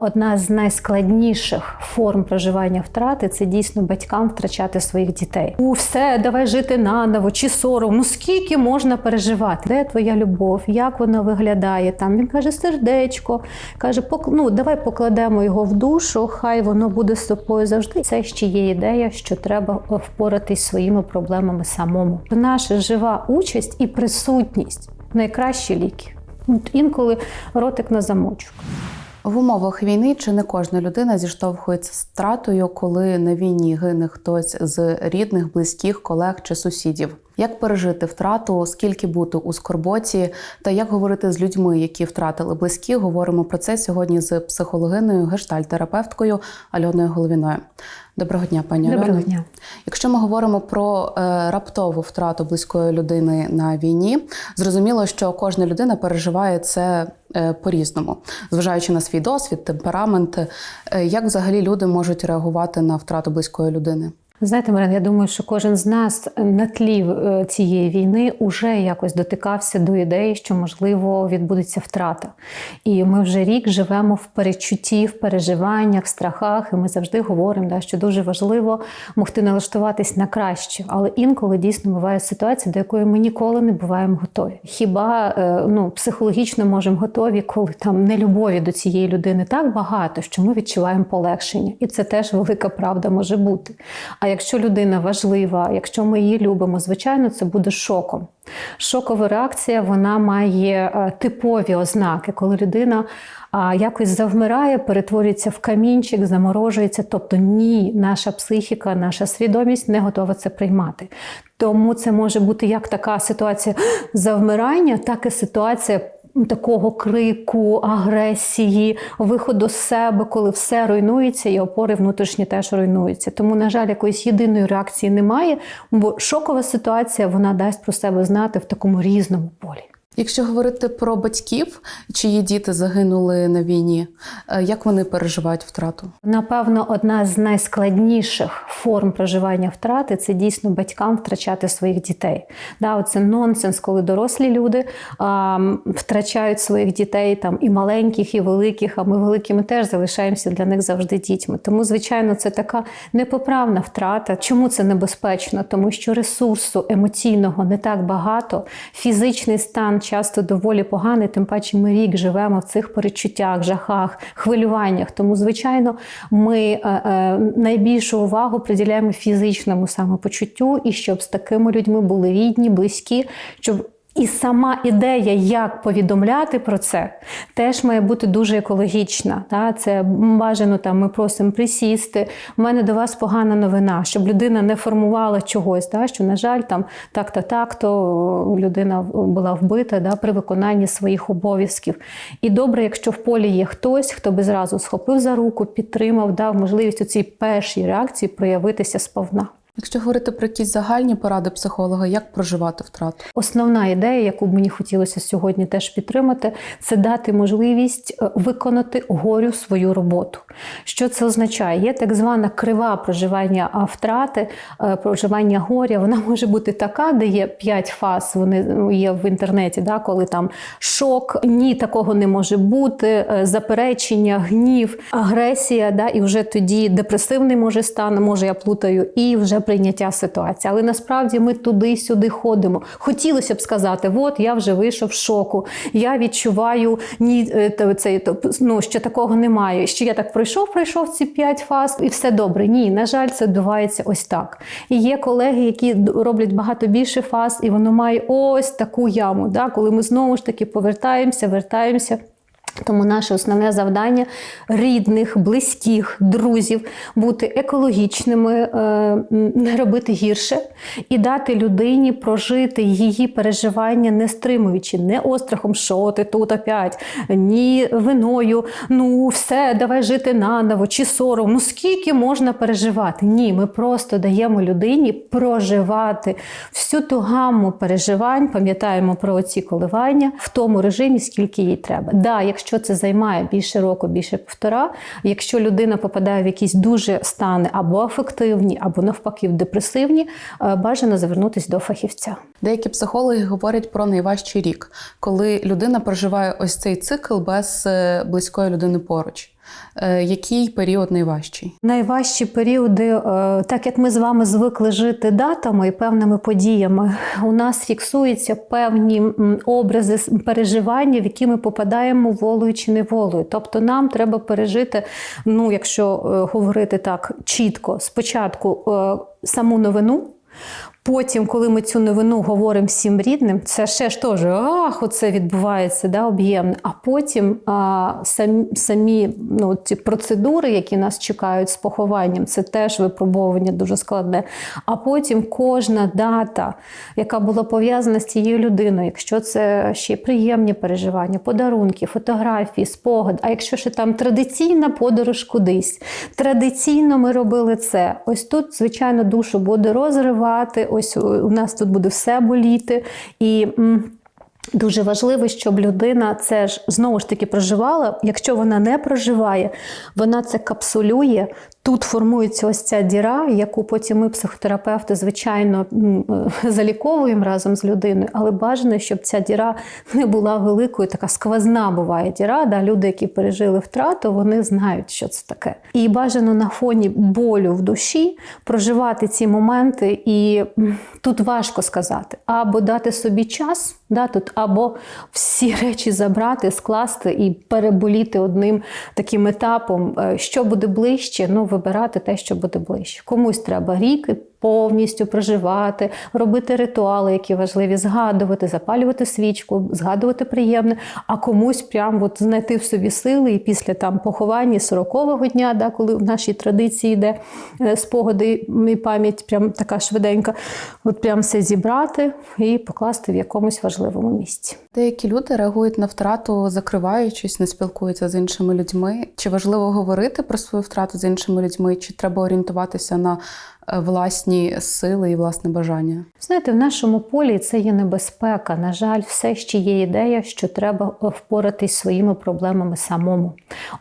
Одна з найскладніших форм проживання втрати це дійсно батькам втрачати своїх дітей. У все, давай жити наново, чи сором. Ну скільки можна переживати? Де твоя любов? Як вона виглядає? Там він каже сердечко, каже, ну, давай покладемо його в душу, хай воно буде з тобою завжди. Це ще є ідея, що треба впоратись своїми проблемами самому. Наша жива участь і присутність найкращі ліки. От інколи ротик на замочок. В умовах війни чи не кожна людина зіштовхується з втратою, коли на війні гине хтось з рідних, близьких, колег чи сусідів. Як пережити втрату, скільки бути у скорботі, та як говорити з людьми, які втратили близьких, говоримо про це сьогодні з психологиною, гештальтерапевткою Альоною Головіною. Доброго дня, пані Доброго дня. Якщо ми говоримо про е, раптову втрату близької людини на війні, зрозуміло, що кожна людина переживає це по-різному, зважаючи на свій досвід, темперамент. Е, як взагалі люди можуть реагувати на втрату близької людини? Знаєте, Марин, я думаю, що кожен з нас на тлі е, цієї війни уже якось дотикався до ідеї, що можливо відбудеться втрата. І ми вже рік живемо в перечутті, в переживаннях, в страхах. І ми завжди говоримо, да, що дуже важливо могти налаштуватись на краще. Але інколи дійсно буває ситуація, до якої ми ніколи не буваємо готові. Хіба е, ну, психологічно можемо готові, коли там нелюбові до цієї людини так багато, що ми відчуваємо полегшення, і це теж велика правда може бути. А якщо людина важлива, якщо ми її любимо, звичайно, це буде шоком. Шокова реакція вона має е, типові ознаки, коли людина якось завмирає, перетворюється в камінчик, заморожується. Тобто, ні, наша психіка, наша свідомість не готова це приймати. Тому це може бути як така ситуація завмирання, так і ситуація. Такого крику, агресії, виходу з себе, коли все руйнується, і опори внутрішні теж руйнуються. Тому, на жаль, якоїсь єдиної реакції немає, бо шокова ситуація вона дасть про себе знати в такому різному полі. Якщо говорити про батьків, чиї діти загинули на війні, е, як вони переживають втрату? Напевно, одна з найскладніших форм проживання втрати це дійсно батькам втрачати своїх дітей. Да, оце нонсенс, коли дорослі люди а, втрачають своїх дітей там і маленьких, і великих. А ми великими теж залишаємося для них завжди дітьми. Тому, звичайно, це така непоправна втрата. Чому це небезпечно? Тому що ресурсу емоційного не так багато, фізичний стан часто доволі поганий. Тим паче, ми рік живемо в цих перечуттях, жахах, хвилюваннях. Тому, звичайно, ми е, е, найбільшу увагу приділяємо фізичному самопочуттю, і щоб з такими людьми були рідні, близькі, щоб і сама ідея, як повідомляти про це, теж має бути дуже екологічна. Та? Це бажано там, ми просимо присісти. У мене до вас погана новина, щоб людина не формувала чогось, та? що, на жаль, там так-то так-то людина була вбита да? при виконанні своїх обов'язків. І добре, якщо в полі є хтось, хто би зразу схопив за руку, підтримав, дав можливість у цій першій реакції проявитися сповна. Якщо говорити про якісь загальні поради психолога, як проживати втрату? Основна ідея, яку б мені хотілося сьогодні теж підтримати, це дати можливість е, виконати горю свою роботу. Що це означає? Є так звана крива проживання втрати, е, проживання горя. Вона може бути така, де є п'ять фаз. Вони ну, є в інтернеті, да, коли там шок, ні, такого не може бути, е, заперечення, гнів, агресія, да, і вже тоді депресивний може стан, може я плутаю, і вже прийняття ситуації. Але насправді ми туди-сюди ходимо. Хотілося б сказати, от я вже вийшов з шоку, я відчуваю ні, е, цей, ну, що такого немає. Що я так пройшов, пройшов ці п'ять фаз, і все добре. Ні, на жаль, це відбувається ось так. І є колеги, які роблять багато більше фаз, і воно має ось таку яму, да, коли ми знову ж таки повертаємося, вертаємося. Тому наше основне завдання рідних, близьких, друзів бути екологічними, е, не робити гірше і дати людині прожити її переживання, не стримуючи, не острахом, що ти тут опять, ні виною. Ну все, давай жити наново, чи сором. Ну скільки можна переживати? Ні, ми просто даємо людині проживати всю ту гамму переживань, пам'ятаємо про ці коливання в тому режимі, скільки їй треба. Да, якщо це займає більше року, більше півтора, якщо людина попадає в якісь дуже стани або афективні, або навпаки депресивні, е, бажано звернутися до фахівця. Деякі психологи говорять про найважчий рік, коли людина проживає ось цей цикл без е, близької людини поруч. Е, Який період найважчий? Найважчі періоди, е, так як ми з вами звикли жити датами і певними подіями, у нас фіксуються певні образи переживання, в які ми попадаємо волею чи неволею. Тобто нам треба пережити, ну якщо е, говорити так чітко, спочатку саму новину. Потім, коли ми цю новину говоримо всім рідним, це ще ж теж ах, оце відбувається да, об'ємне. А потім а, самі, самі ну, ці процедури, які нас чекають з похованням, це теж випробовування дуже складне. А потім кожна дата, яка була пов'язана з цією людиною, якщо це ще приємні переживання, подарунки, фотографії, спогад. А якщо ще там традиційна подорож кудись, традиційно ми робили це. Ось тут, звичайно, душу буде розривати. Ось у нас тут буде все боліти. І дуже важливо, щоб людина це ж знову ж таки проживала. Якщо вона не проживає, вона це капсулює. Тут формується ось ця діра, яку потім ми, психотерапевти, звичайно, е, заліковуємо разом з людиною, але бажано, щоб ця діра не була великою, така сквозна буває діра. Да? Люди, які пережили втрату, вони знають, що це таке. І бажано на фоні болю в душі проживати ці моменти, і тут важко сказати, або дати собі час, да, тут, або всі речі забрати, скласти і переболіти одним таким етапом, Е, що буде ближче, ну вибирати те, що буде ближче. Комусь треба рік повністю проживати, робити ритуали, які важливі, згадувати, запалювати свічку, згадувати приємне, а комусь прям от знайти в собі сили і після там поховання 40-го дня, да, коли в нашій традиції йде е, спогади і пам'ять, прям така швиденька, от прям все зібрати і покласти в якомусь важливому місці. Деякі люди реагують на втрату, закриваючись, не спілкуються з іншими людьми. Чи важливо говорити про свою втрату з іншими людьми, чи треба орієнтуватися на власні сили і власне бажання? Знаєте, в нашому полі це є небезпека. На жаль, все ще є ідея, що треба впоратись своїми проблемами самому.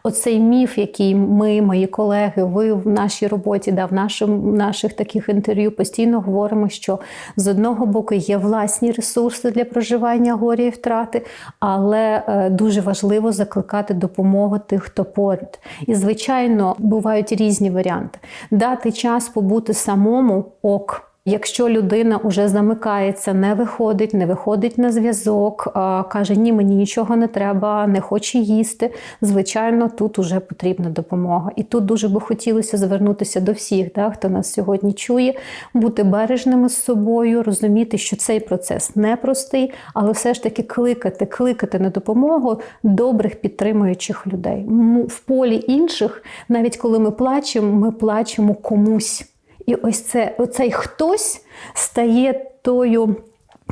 Оцей міф, який ми, мої колеги, ви в нашій роботі, да, в нашому, наших таких інтерв'ю постійно говоримо, що з одного боку є власні ресурси для проживання горя і втрати, але е, дуже важливо закликати допомогу тих, хто поряд. І, звичайно, бувають різні варіанти. Дати час побути самому ок. Якщо людина вже замикається, не виходить, не виходить на зв'язок, каже, ні, мені нічого не треба, не хоче їсти. Звичайно, тут уже потрібна допомога. І тут дуже би хотілося звернутися до всіх, да, хто нас сьогодні чує, бути бережними з собою, розуміти, що цей процес непростий, але все ж таки кликати, кликати на допомогу добрих підтримуючих людей. В полі інших, навіть коли ми плачемо, ми плачемо комусь. І ось це оцей хтось стає тою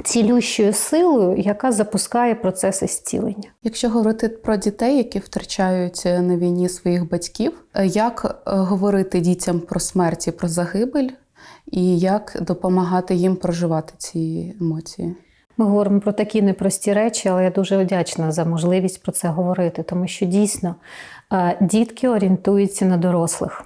цілющою силою, яка запускає процеси зцілення. Якщо говорити про дітей, які втрачають е, на війні своїх батьків, е, як е, говорити дітям про смерть і про загибель, і як допомагати їм проживати ці емоції? Ми говоримо про такі непрості речі, але я дуже вдячна за можливість про це говорити, тому що дійсно дітки орієнтуються на дорослих.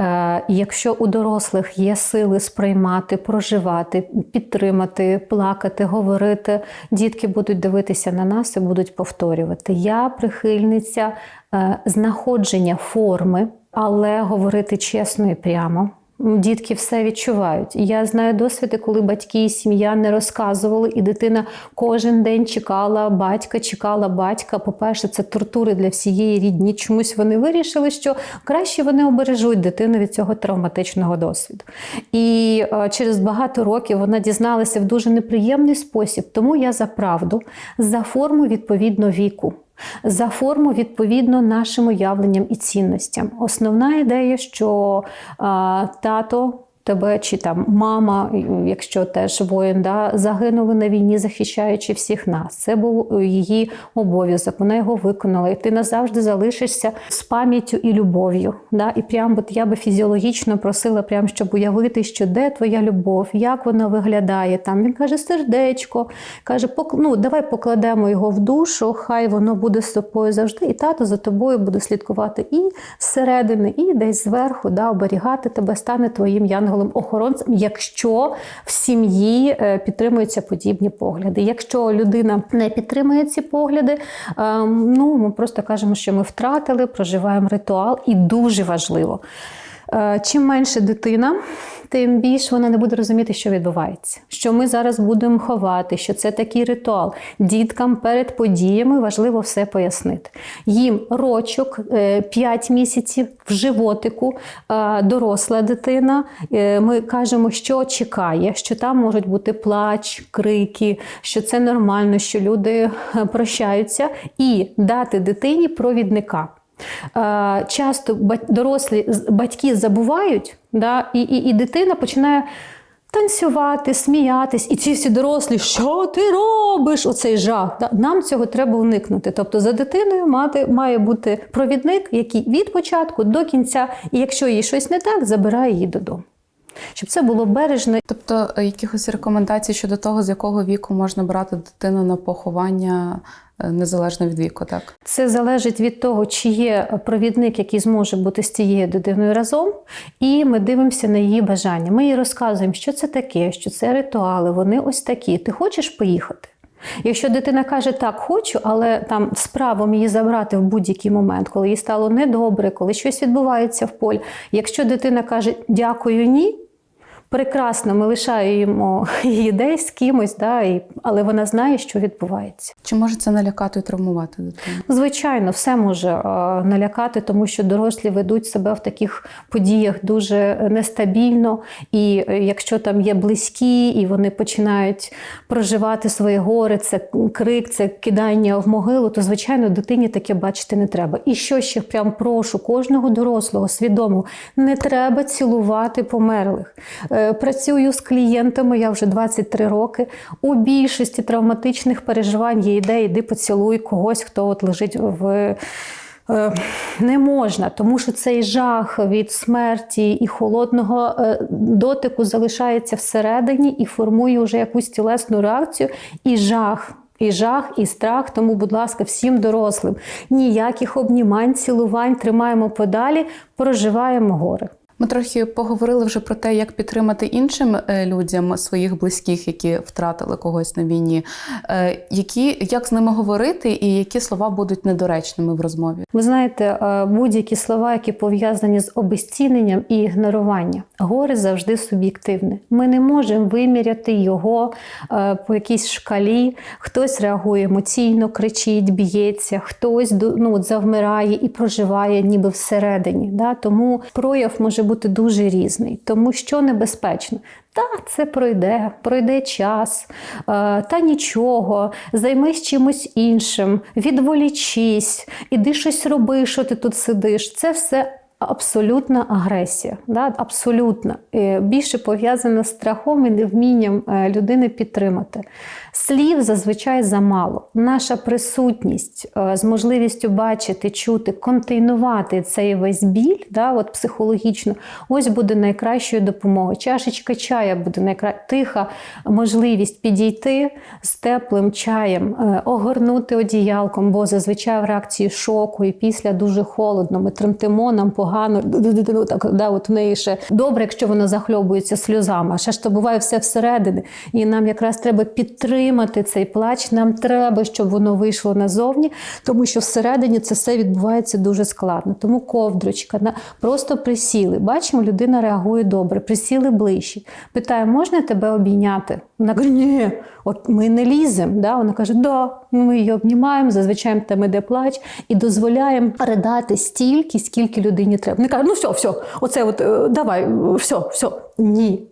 Е, Якщо у дорослих є сили сприймати, проживати, підтримати, плакати, говорити, дітки будуть дивитися на нас і будуть повторювати. Я прихильниця е, знаходження форми, але говорити чесно і прямо. Дітки все відчувають. Я знаю досвіди, коли батьки і сім'я не розказували, і дитина кожен день чекала батька, чекала батька. По-перше, це тортури для всієї рідні. Чомусь вони вирішили, що краще вони обережуть дитину від цього травматичного досвіду. І е, через багато років вона дізналася в дуже неприємний спосіб. Тому я за правду, за форму відповідно віку за форму відповідно нашим уявленням і цінностям. Основна ідея, що а, тато. Тебе чи там мама, якщо теж воїн, да, загинули на війні, захищаючи всіх нас. Це був її обов'язок. Вона його виконала, і ти назавжди залишишся з пам'яттю і любов'ю. Да? І прям от я би фізіологічно просила, прям, щоб уявити, що де твоя любов, як вона виглядає. Там він каже, сердечко, каже, «Пок- ну, давай покладемо його в душу, хай воно буде з тобою завжди, і тато за тобою буде слідкувати і зсередини, і десь зверху, да, оберігати тебе, стане твоїм янголом янголом-охоронцем, якщо в сім'ї е, підтримуються подібні погляди. Якщо людина не підтримує ці погляди, е, ну ми просто кажемо, що ми втратили, проживаємо ритуал, і дуже важливо. Е, Чим менше дитина, тим більше вона не буде розуміти, що відбувається. Що ми зараз будемо ховати, що це такий ритуал. Діткам перед подіями важливо все пояснити. Їм рочок 5 місяців в животику, е, доросла дитина. Е, Ми кажемо, що чекає, що там можуть бути плач, крики, що це нормально, що люди е, прощаються, і дати дитині провідника. Е, Часто дорослі батьки забувають, да, і, і, і дитина починає танцювати, сміятись, і ці всі дорослі, що ти робиш? Оцей жах. Нам цього треба уникнути. Тобто за дитиною мати, має бути провідник, який від початку до кінця, і якщо їй щось не так, забирає її додому. Щоб це було бережно Тобто, е, якихось рекомендацій щодо того, з якого віку можна брати дитину на поховання незалежно від віку, так? Це залежить від того, чи є провідник, який зможе бути з цією дитиною разом, і ми дивимося на її бажання. Ми їй розказуємо, що це таке, що це ритуали, вони ось такі. Ти хочеш поїхати? Якщо дитина каже так, хочу, але там з правом її забрати в будь-який момент, коли їй стало недобре, коли щось відбувається в полі. Якщо дитина каже дякую, ні. Прекрасно, ми лишаємо її десь з кимось, да, і, але вона знає, що відбувається. Чи може це налякати і травмувати дитину? Звичайно, все може е, налякати, тому що дорослі ведуть себе в таких подіях дуже нестабільно. І е, якщо там є близькі, і вони починають проживати своє горе, це крик, це кидання в могилу, то звичайно дитині таке бачити не треба. І що ще прям прошу кожного дорослого свідомо, не треба цілувати померлих. Е, Працюю з клієнтами, я вже 23 роки. У більшості травматичних переживань є ідея, йди поцілуй когось, хто от лежить в. Е, Не можна, тому що цей жах від смерті і холодного е, дотику залишається всередині і формує вже якусь тілесну реакцію, і жах. І жах, і страх. Тому, будь ласка, всім дорослим ніяких обнімань, цілувань тримаємо подалі, проживаємо горе. Ми трохи поговорили вже про те, як підтримати іншим е, людям своїх близьких, які втратили когось на війні. Е, Які як з ними говорити, і які слова будуть недоречними в розмові? Ви знаєте, е, будь-які слова, які пов'язані з обезціненням і ігноруванням. Горе завжди суб'єктивне. Ми не можемо виміряти його по якійсь шкалі. Хтось реагує емоційно, кричить, б'ється, хтось ну, завмирає і проживає ніби всередині. Да? Тому прояв може бути дуже різний. Тому що небезпечно? Та це пройде, пройде час, е, та нічого, займись чимось іншим, відволічись, іди щось роби, що ти тут сидиш. Це все абсолютна агресія. Да? Абсолютна. Е, Більше пов'язана з страхом і невмінням е, людини підтримати. Слів зазвичай замало. Наша присутність е, з можливістю бачити, чути, контейнувати цей весь біль, да, от психологічно, ось буде найкращою допомогою. Чашечка чая буде найкра... тиха можливість підійти з теплим чаєм, огорнути одіялком, бо зазвичай в реакції шоку і після дуже холодно. Ми тремтимо, нам погано, ну, так, да, от в неї ще добре, якщо вона захльобується сльозами, а ще ж то буває все всередині. І нам якраз треба підтримати цей плач. Нам треба, щоб воно вийшло назовні, тому що всередині це все відбувається дуже складно. Тому ковдрочка, просто присіли. Бачимо, людина реагує добре, присіли ближче. Питає, можна тебе обійняти? Вона каже, ні, от ми не ліземо. Да? Вона каже, да, ми її обнімаємо, зазвичай там іде плач і дозволяємо ридати стільки, скільки людині треба. Не каже, ну все, все, оце от е, давай, все, все. Ні.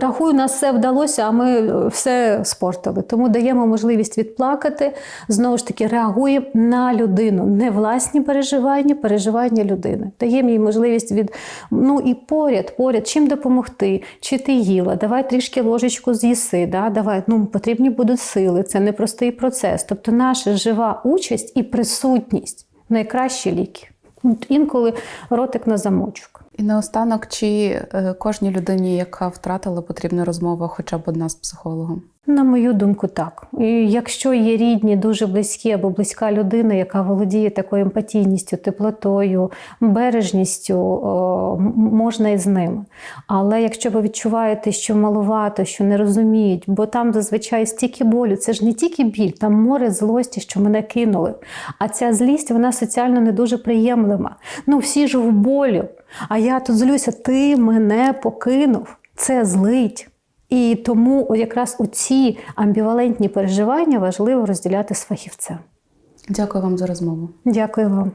Рахую, нас все вдалося, а ми е, все спортили. Тому даємо можливість відплакати. Знову ж таки, реагуємо на людину, не власні переживання, переживання людини. Даємо їй можливість від ну і поряд, поряд, чим допомогти, чи ти їла, давай трішки ложечку з'їси, да? давай, ну потрібні будуть сили. Це непростий процес. Тобто, наша жива участь і присутність найкращі ліки. Інколи ротик на замочок. І наостанок, чи е, кожній людині, яка втратила, потрібна розмова, хоча б одна з психологом? На мою думку, так. І якщо є рідні, дуже близькі або близька людина, яка володіє такою емпатійністю, теплотою, бережністю, можна і з ними. Але якщо ви відчуваєте, що малувато, що не розуміють, бо там зазвичай стільки болю, це ж не тільки біль, там море злості, що мене кинули. А ця злість вона соціально не дуже приємлива. Ну всі ж в болю. А я тут злюся, ти мене покинув. Це злить. І тому якраз у ці амбівалентні переживання важливо розділяти з фахівцем. Дякую вам за розмову. Дякую вам.